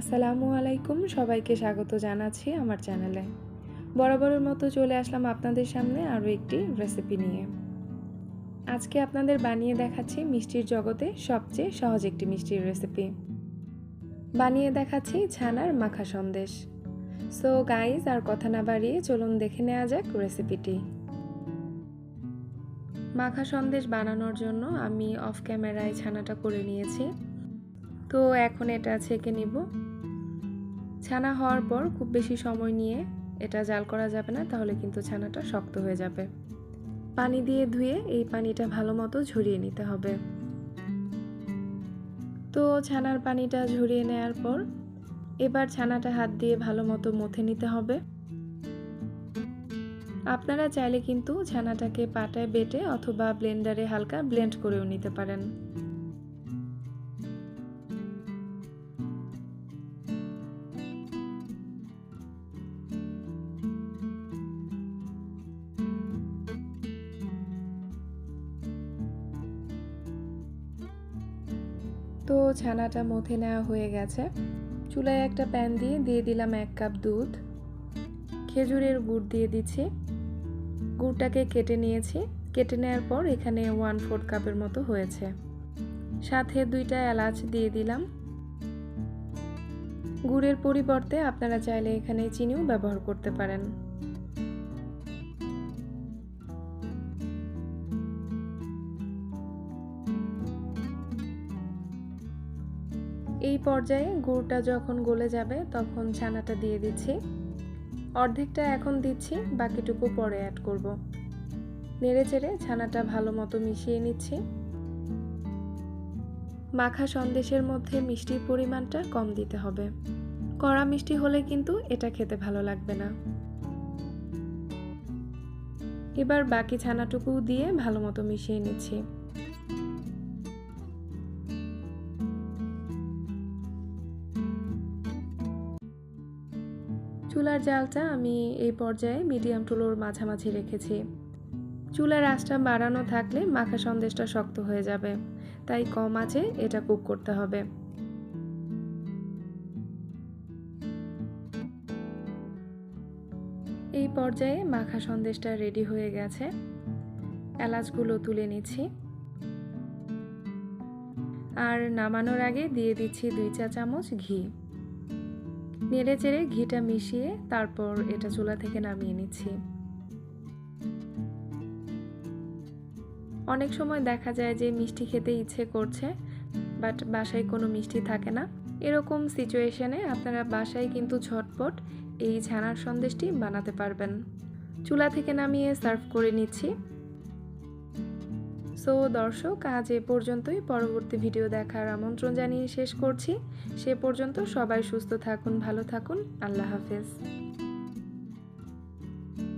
আসসালামু আলাইকুম, সবাইকে স্বাগত জানাচ্ছি আমার চ্যানেলে। বরাবরের মতো চলে আসলাম আপনাদের সামনে আরও একটি রেসিপি নিয়ে। আজকে আপনাদের বানিয়ে দেখাচ্ছি মিষ্টির জগতে সবচেয়ে সহজ একটি মিষ্টির রেসিপি বানিয়ে দেখাচ্ছি ছানার মাখা সন্দেশ। সো গাইজ আর কথা না বাড়িয়ে চলুন দেখে নেওয়া যাক রেসিপিটি মাখা সন্দেশ বানানোর জন্য আমি অফ ক্যামেরায় ছানাটা করে নিয়েছি। তো এখন এটা ছেঁকে নিব। ছানা হওয়ার পর খুব বেশি সময় নিয়ে এটা জাল করা যাবে না, তাহলে কিন্তু ছানাটা শক্ত হয়ে যাবে। পানি দিয়ে ধুয়ে এই পানিটা ভালো মতো ঝরিয়ে নিতে হবে। তো ছানার পানিটা ঝরিয়ে নেওয়ার পর এবার ছানাটা হাত দিয়ে ভালো মতো মথে নিতে হবে। আপনারা চাইলে কিন্তু ছানাটাকে পাটায় বেটে অথবা ব্লেন্ডারে হালকা ব্লেন্ড করেও নিতে পারেন। তো ছানাটা মথে নেওয়া হয়ে গেছে। চুলায় একটা প্যান দিয়ে দিয়ে দিলাম এক কাপ দুধ। খেজুরের গুড় দিয়ে দিচ্ছি। গুড়টাকে কেটে নিয়েছি। কেটে নেওয়ার পর এখানে ওয়ান ফোর্থ কাপের মতো হয়েছে। সাথে দুইটা এলাচ দিয়ে দিলাম। গুড়ের পরিবর্তে আপনারা চাইলে এখানে চিনিও ব্যবহার করতে পারেন। এই পর্যায়ে গুড়টা যখন গলে যাবে, তখন ছানাটা দিয়ে দিচ্ছি। অর্ধেকটা এখন দিচ্ছি, বাকিটুকু পরে অ্যাড করব। নেড়ে চেড়ে ছানাটা ভালো মতো মিশিয়ে নিচ্ছি। মাখা সন্দেশের মধ্যে মিষ্টির পরিমাণটা কম দিতে হবে। কড়া মিষ্টি হলে কিন্তু এটা খেতে ভালো লাগবে না। এবার বাকি ছানাটুকু দিয়ে ভালো মতো মিশিয়ে নিচ্ছি। চুলার জালটা আমি এই পর্যায়ে মিডিয়াম টুলোর মাঝামাঝি রেখেছি। চুলার আঁচটা বাড়ানো থাকলে মাখা সন্দেশটা শক্ত হয়ে যাবে, তাই কম আছে এটা কুক করতে হবে। এই পর্যায়ে মাখা সন্দেশটা রেডি হয়ে গেছে। এলাচগুলো তুলে নিচ্ছি। আর নামানোর আগে দিয়ে দিচ্ছি দুই চা চামচ ঘি। নেড়ে চেড়ে ঘিটা মিশিয়ে তারপর এটা চুলা থেকে নামিয়ে নিচ্ছি। অনেক সময় দেখা যায় যে মিষ্টি খেতে ইচ্ছে করছে, বাট বাসায় কোনো মিষ্টি থাকে না। এরকম সিচুয়েশনে আপনারা বাসায় কিন্তু ঝটপট এই ছানার সন্দেশটি বানাতে পারবেন। চুলা থেকে নামিয়ে সার্ভ করে নিচ্ছি। সো দর্শক, আজ এ পর্যন্তই। পরবর্তী ভিডিও দেখার আমন্ত্রণ জানিয়ে শেষ করছি। সে পর্যন্ত সবাই সুস্থ থাকুন, ভালো থাকুন। আল্লাহ হাফেজ।